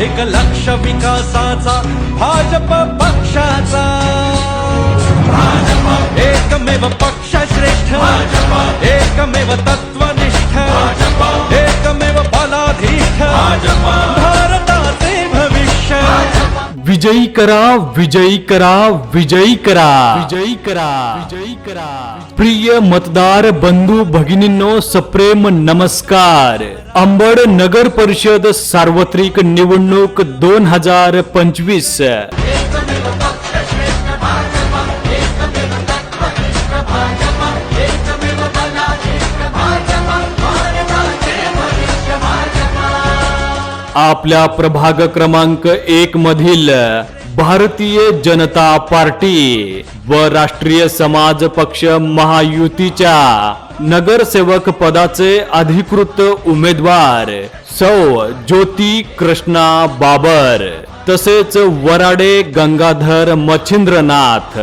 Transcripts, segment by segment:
एक लक्ष विकासाचा भाजप पक्षाचा. एकमेव पक्ष श्रेष्ठ. एकमेव तत्व विजयी करा विजयी करा विजयी करा. विजयी करा. विजयी करा. प्रिय मतदार बंधू भगिनींनो सप्रेम नमस्कार. अंबड नगर परिषद सार्वत्रिक निवडणूक दोन हजार पंचवीस. आपल्या प्रभाग क्रमांक एक मधील भारतीय जनता पार्टी व राष्ट्रीय समाज पक्ष महायुतीच्या नगरसेवक पदाचे अधिकृत उमेदवार सौ ज्योती कृष्णा बाबर तसेच वराडे गंगाधर मच्छिंद्रनाथ.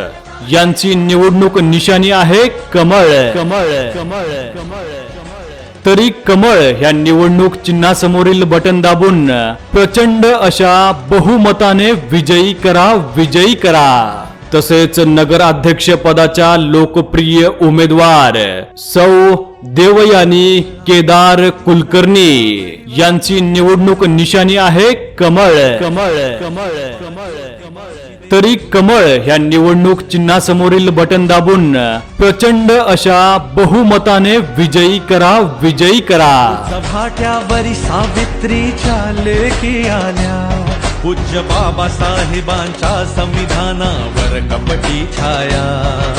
यांची निवडणूक निशाणी आहे कमळ. कमळ कमळ कमळ तरी कमळ ह्या निवडणूक चिन्हासमोरील बटन दाबून प्रचंड अशा बहुमताने विजयी करा विजयी करा. तसेच नगराध्यक्ष पदाच्या लोकप्रिय उमेदवार सौ देवयानी केदार कुलकर्णी यांची निवडणूक निशाणी आहे कमळ. कमळ कमळ कमळ. तरी कमळ ह्या निवडणूक चिन्हासमोरील बटन दाबून प्रचंड अशा बहुमताने विजयी करा विजयी करा. सभाट्यावरी सावित्रीच्या लेखी आल्या. पूज्य बाबासाहेबांच्या संविधानावर कपटी छाया.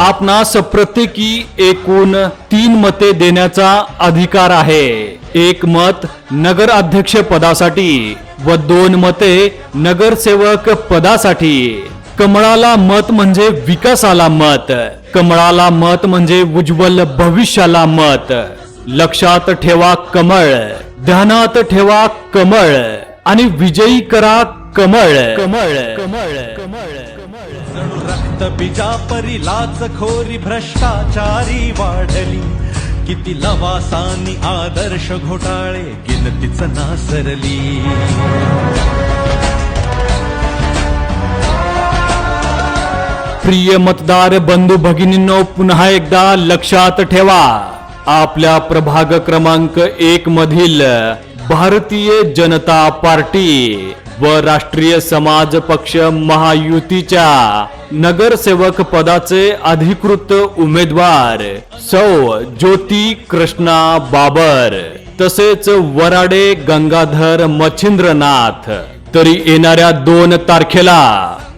आपणास प्रत्येकी एकूण तीन मते देण्याचा अधिकार आहे. एक मत नगर अध्यक्ष पदासाठी व दोन मते नगरसेवक पदासाठी. कमळाला मत म्हणजे विकासाला मत. कमळाला मत म्हणजे उज्ज्वल भविष्याला मत. लक्षात ठेवा कमळ. ध्यानात ठेवा कमळ. आणि विजयी करा कमळ. कमळ कमळ कमळ. जणू रक्त बीजापरी लाच खोरी भ्रष्टाचारी वाढली. किती लवासानी आदर्श घोटाळे गिनतीच नासरली. प्रिय मतदार बंधू भगिनींनो पुन्हा एकदा लक्षात ठेवा. आपल्या प्रभाग क्रमांक एक मधील भारतीय जनता पार्टी. व राष्ट्रीय समाज पक्ष महायुतीच्या नगरसेवक पदाचे अधिकृत उमेदवार सौ ज्योती कृष्णा बाबर तसेच वराडे गंगाधर मच्छिंद्रनाथ. तरी येणाऱ्या दोन तारखेला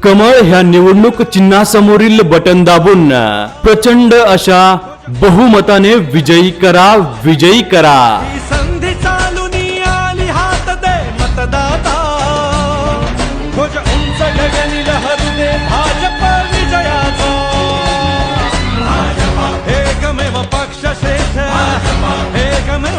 कमळ ह्या निवडणूक चिन्हासमोरील बटन दाबून प्रचंड अशा बहुमताने विजयी करा विजयी करा. गगनी लहरू दे भाजप। विजयाचा एकमेव पक्ष श्रेष्ठ। एकमेव